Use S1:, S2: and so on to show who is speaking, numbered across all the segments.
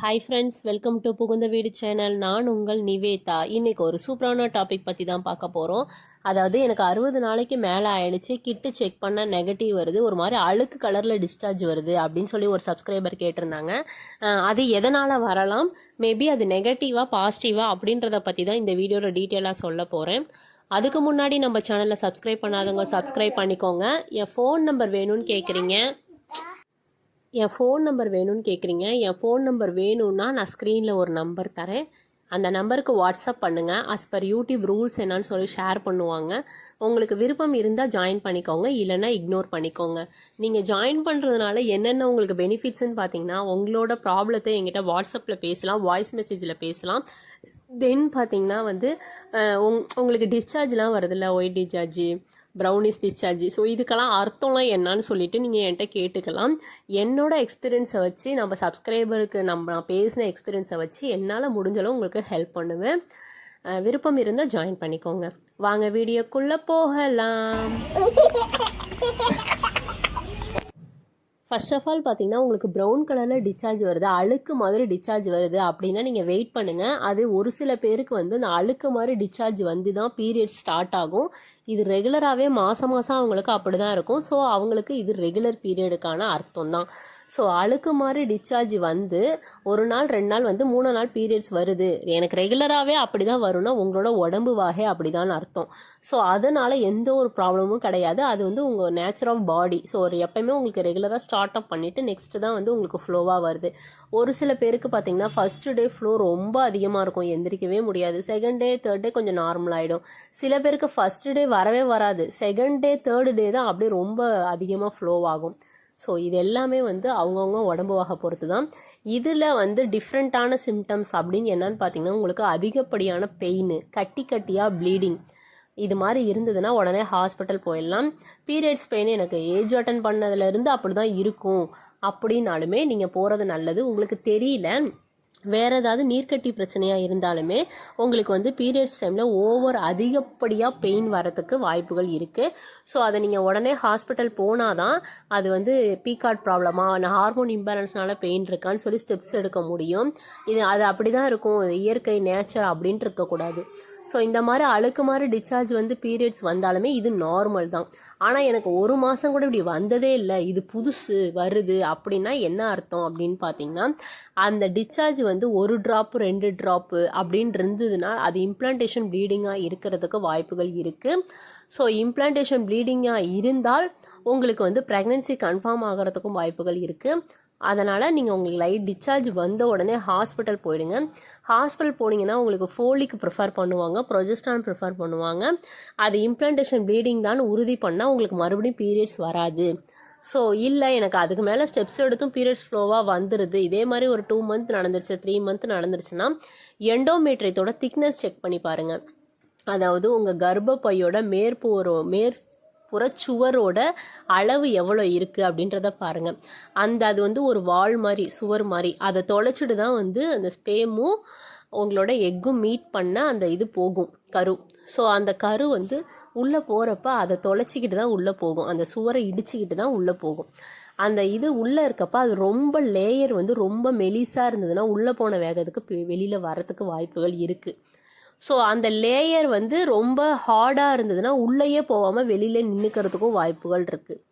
S1: Hi friends welcome to புகுந்த வீடு channel நான் உங்கள் நிவேதா. இன்னைக்கு ஒரு சூப்பரான டாபிக் பற்றி தான் பார்க்க போகிறோம் அதாவது எனக்கு அறுபது நாளைக்கு மேலே ஆயிடுச்சு. கிட்டு செக் பண்ண நெகட்டிவ் வருது. ஒரு மாதிரி அழுக்கு கலரில் டிஸ்சார்ஜ் வருது அப்படின்னு சொல்லி ஒரு சப்ஸ்கிரைபர் கேட்டிருந்தாங்க. அது எதனால் வரலாம்? மேபி அது நெகட்டிவாக பாசிட்டிவாக அப்படின்றத பற்றி தான் இந்த வீடியோவில் டீட்டெயிலாக சொல்ல போகிறேன் அதுக்கு முன்னாடி நம்ம சேனலை சப்ஸ்கிரைப் பண்ணாதவங்க சப்ஸ்கிரைப் பண்ணிக்கோங்க. என் ஃபோன் நம்பர் வேணும்னு கேட்குறீங்க என் ஃபோன் நம்பர் வேணும்னு கேட்குறீங்க என் ஃபோன் நம்பர் வேணும்னா நான் ஸ்க்ரீனில் ஒரு நம்பர் தரேன். அந்த நம்பருக்கு வாட்ஸ்அப் பண்ணுங்கள் அஸ் பர் யூடியூப் ரூல்ஸ் என்னன்னு சொல்லி ஷேர் பண்ணுவாங்க. உங்களுக்கு விருப்பம் இருந்தால் ஜாயின் பண்ணிக்கோங்க. இல்லைன்னா இக்னோர் பண்ணிக்கோங்க. நீங்கள் ஜாயின் பண்ணுறதுனால என்னென்ன உங்களுக்கு பெனிஃபிட்ஸ்ன்னு பார்த்தீங்கன்னா உங்களோட ப்ராப்ளத்தை எங்கிட்ட வாட்ஸ்அப்பில் பேசலாம் வாய்ஸ் மெசேஜில் பேசலாம். தென் பார்த்தீங்கன்னா வந்து உங் உங்களுக்கு டிஸ்சார்ஜ்லாம் வருதுல்ல white discharge brownish discharge so இதுக்கெல்லாம் அர்த்தம்லாம் என்னன்னு சொல்லிட்டு நீங்கள் என்கிட்ட கேட்டுக்கலாம். என்னோட எக்ஸ்பீரியன்ஸை வச்சு நம்ம சப்ஸ்கிரைபருக்கு நம்ம நான் பேசின எக்ஸ்பீரியன்ஸை வச்சு என்னால் முடிஞ்சளவு உங்களுக்கு ஹெல்ப் பண்ணுவேன். விருப்பம் இருந்தால் ஜாயின் பண்ணிக்கோங்க. வாங்க வீடியோக்குள்ளே போகலாம். ஃபர்ஸ்ட் ஆஃப் ஆல் பார்த்தீங்கன்னா உங்களுக்கு ப்ரௌன் கலரில் டிஸ்சார்ஜ் வருது. அழுக்கு மாதிரி டிஸ்சார்ஜ் வருது அப்படின்னா நீங்கள் வெயிட் பண்ணுங்கள் அது ஒரு சில பேருக்கு வந்து அந்த அழுக்கு மாதிரி டிஸ்சார்ஜ் வந்து தான் பீரியட் ஸ்டார்ட் ஆகும். இது ரெகுலராகவே மாதம் மாதம் அவங்களுக்கு அப்படி தான் இருக்கும். ஸோ அவங்களுக்கு இது ரெகுலர் பீரியடுக்கான அர்த்தம் தான் ஸோ அழுக்கு மாதிரி டிஸ்சார்ஜ் வந்து ஒரு நாள் ரெண்டு நாள் வந்து மூணு நாள் பீரியட்ஸ் வருது. எனக்கு ரெகுலராகவே அப்படி தான் வரும்னா உங்களோட உடம்பு வகை அப்படி தான் அர்த்தம். ஸோ அதனால் எந்த ஒரு ப்ராப்ளமும் கிடையாது. அது வந்து உங்கள் நேச்சர் ஆஃப் பாடி ஸோ ஒரு எப்பயுமே உங்களுக்கு ரெகுலராக ஸ்டார்ட் அப் பண்ணிவிட்டு நெக்ஸ்ட்டு தான் வந்து உங்களுக்கு ஃப்ளோவாக வருது. ஒரு சில பேருக்கு பார்த்தீங்கன்னா ஃபஸ்ட்டு டே ஃப்ளோ ரொம்ப அதிகமாக இருக்கும். எந்திரிக்கவே முடியாது. செகண்ட் டே தேர்ட் டே கொஞ்சம் நார்மல் ஆகிடும் சில பேருக்கு ஃபஸ்ட்டு டே வரவே வராது. செகண்ட் டே தேர்டு டே தான் அப்படியே ரொம்ப அதிகமாக ஃப்ளோ ஆகும். ஸோ இது எல்லாமே வந்து அவங்கவுங்க உடம்பு வகை பொறுத்து தான் இதில் வந்து டிஃப்ரெண்ட்டான சிம்டம்ஸ் அப்படின்னு என்னன்னு பார்த்தீங்கன்னா உங்களுக்கு அதிகப்படியான பெயின் கட்டி கட்டியாக ப்ளீடிங் இது மாதிரி இருந்ததுன்னா உடனே ஹாஸ்பிட்டல் போயிடலாம். பீரியட்ஸ் பெயின் எனக்கு ஏஜ் அட்டன் பண்ணதுலேருந்து அப்படி தான் இருக்கும். அப்படின்னாலுமே நீங்கள் போகிறது நல்லது. உங்களுக்கு தெரியல. வேறு ஏதாவது நீர்க்கட்டி பிரச்சனையாக இருந்தாலுமே உங்களுக்கு வந்து பீரியட்ஸ் டைமில் ஓவர் அதிகப்படியாக பெயின் வரத்துக்கு வாய்ப்புகள் இருக்குது ஸோ அதை நீங்கள் உடனே ஹாஸ்பிட்டல் போனால் தான் அது வந்து பீகார்ட் ப்ராப்ளமாக நான் ஹார்மோன் இம்பேலன்ஸ்னால பெயின் இருக்கான்னு சொல்லி ஸ்டெப்ஸ் எடுக்க முடியும். இது அது அப்படி தான் இருக்கும் இயற்கை நேச்சர் அப்படின்ட்டு இருக்கக்கூடாது. ஸோ இந்த மாதிரி அழுக்கு மாதிரி டிஸ்சார்ஜ் வந்து பீரியட்ஸ் வந்தாலுமே இது நார்மல் தான். ஆனால் எனக்கு ஒரு மாதம் கூட இப்படி வந்ததே இல்லை. இது புதுசு வருது அப்படின்னா என்ன அர்த்தம் அப்படின்னு பார்த்தீங்கன்னா அந்த டிஸ்சார்ஜ் வந்து ஒரு ட்ராப்பு ரெண்டு ட்ராப்பு அப்படின்னு இருந்ததுன்னா அது இம்ப்ளான்டேஷன் ப்ளீடிங்காக இருக்கிறதுக்கு வாய்ப்புகள் இருக்குது ஸோ இம்ப்ளான்டேஷன் ப்ளீடிங்காக இருந்தால் உங்களுக்கு வந்து ப்ரெக்னென்சி கன்ஃபார்ம் ஆகிறதுக்கும் வாய்ப்புகள் இருக்குது அதனால் நீங்கள் உங்களுக்கு லைட் டிஸ்சார்ஜ் வந்த உடனே ஹாஸ்பிட்டல் போயிடுங்க. ஹாஸ்பிட்டல் போனீங்கன்னா உங்களுக்கு ஃபோலிக் ப்ரிஃபர் பண்ணுவாங்க ப்ரொஜெஸ்டான் ப்ரிஃபர் பண்ணுவாங்க. அது இம்ப்ளான்டேஷன் ப்ளீடிங் தான் உறுதி பண்ணால் உங்களுக்கு மறுபடியும் பீரியட்ஸ் வராது. ஸோ இல்லை எனக்கு அதுக்கு மேலே ஸ்டெப்ஸ் எடுத்தும் பீரியட்ஸ் ஃப்ளோவாக வந்துடுது இதே மாதிரி ஒரு டூ மந்த் நடந்துருச்சு த்ரீ மந்த் நடந்துருச்சுன்னா எண்டோமேட்ரியத்தோட திக்னஸ் செக் பண்ணி பாருங்கள் அதாவது உங்கள் கர்ப்பப்பையோட மேற்புற மேற் சுவரோட அளவு எவ்வளோ இருக்குது அப்படின்றத பாருங்கள் அந்த அது வந்து ஒரு வால் மாதிரி சுவர் மாதிரி. அதை தொலைச்சிட்டு தான் வந்து அந்த ஸ்பேமும் உங்களோட எக்கும் மீட் பண்ண அந்த இது போகும் கரு. ஸோ அந்த கரு வந்து உள்ளே போகிறப்ப அதை தொலைச்சிக்கிட்டு தான் உள்ளே போகும். அந்த சுவரை இடிச்சுக்கிட்டு தான் உள்ளே போகும். அந்த இது உள்ளே இருக்கப்ப அது ரொம்ப லேயர் வந்து ரொம்ப மெலிசாக இருந்ததுன்னா உள்ளே போன வேகத்துக்கு வெளியில் வரத்துக்கு வாய்ப்புகள் இருக்குது ஸோ அந்த லேயர் வந்து ரொம்ப ஹார்டாக இருந்ததுன்னா உள்ளேயே போகாமல் வெளியில் நின்றுக்கிறதுக்கும் வாய்ப்புகள் இருக்குது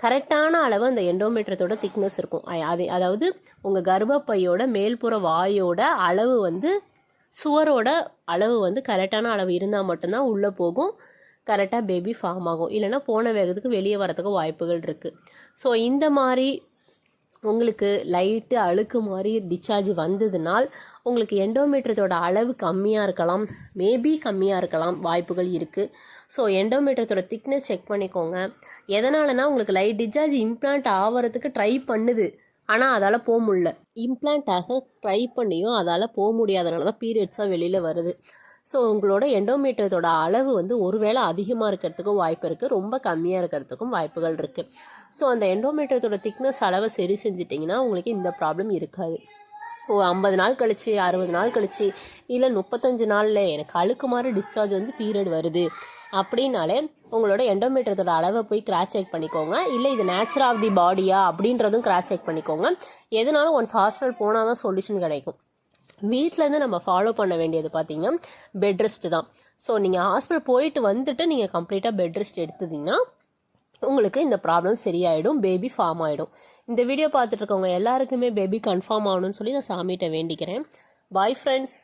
S1: கரெக்டான அளவு அந்த எண்டோமீட்டரத்தோட திக்னஸ் இருக்கும். அது அதாவது உங்கள் கர்ப்பப்பையோட மேல்புற வாயோட அளவு வந்து சுவரோட அளவு வந்து கரெக்டான அளவு இருந்தால் மட்டும்தான் உள்ளே போகும். கரெக்டாக பேபி ஃபார்ம் ஆகும். இல்லைன்னா போன வேகத்துக்கு வெளியே வரதுக்கு வாய்ப்புகள் இருக்குது ஸோ இந்த மாதிரி உங்களுக்கு லைட்டு அழுக்கு மாதிரி டிஸ்சார்ஜ் வந்ததுனால் உங்களுக்கு எண்டோமீட்டரத்தோட அளவு கம்மியாக இருக்கலாம். மேபி கம்மியாக இருக்கலாம். வாய்ப்புகள் இருக்குது ஸோ எண்டோமீட்டரத்தோட திக்னஸ் செக் பண்ணிக்கோங்க. எதனாலனா உங்களுக்கு லைட் டிஸ்சார்ஜ் இம்ப்ளான்ட் ஆகிறதுக்கு ட்ரை பண்ணுது. ஆனால் அதால் போக முடியல. இம்ப்ளான்ட் ஆக ட்ரை பண்ணியும் அதால் போக முடியாதனால தான் பீரியட்ஸாக வெளியில் வருது. ஸோ உங்களோட எண்டோமீட்டரத்தோட அளவு வந்து ஒருவேளை அதிகமாக இருக்கிறதுக்கும் வாய்ப்பு இருக்குது ரொம்ப கம்மியாக இருக்கிறதுக்கும் வாய்ப்புகள் இருக்குது ஸோ அந்த எண்டோமீட்டரத்தோட திக்னஸ் அளவை சரி செஞ்சிட்டிங்கன்னா உங்களுக்கு இந்த ப்ராப்ளம் இருக்காது. ஓ ஐம்பது நாள் கழிச்சு அறுபது நாள் கழிச்சு இல்லை முப்பத்தஞ்சு நாளில் எனக்கு அழுக்கு மாதிரி டிஸ்சார்ஜ் வந்து பீரியட் வருது. அப்படின்னாலே உங்களோட எண்டோமீட்டரத்தோட அளவை போய் கிராச் செக் பண்ணிக்கோங்க. இல்லை இது நேச்சர் ஆஃப் தி பாடியா அப்படின்றதும் கிராச் செக் பண்ணிக்கோங்க. எதனாலும் ஒன்ஸ் ஹாஸ்பிட்டல் போனால் தான் சொல்யூஷன் கிடைக்கும். வீட்டிலேருந்து நம்ம ஃபாலோ பண்ண வேண்டியது பார்த்தீங்கன்னா பெட் ரெஸ்ட் தான். ஸோ நீங்கள் ஹாஸ்பிட்டல் போயிட்டு வந்துட்டு நீங்கள் கம்ப்ளீட்டாக பெட் ரெஸ்ட் எடுத்துட்டிங்கன்னா உங்களுக்கு இந்த ப்ராப்ளம் சரியாயிடும் பேபி ஃபார்ம் ஆகிடும் இந்த வீடியோ பார்த்துட்டு இருக்கவங்க எல்லாருக்குமே பேபி கன்ஃபார்ம் ஆகணும்னு சொல்லி நான் சாமிகிட்ட வேண்டிக்கிறேன். Bye friends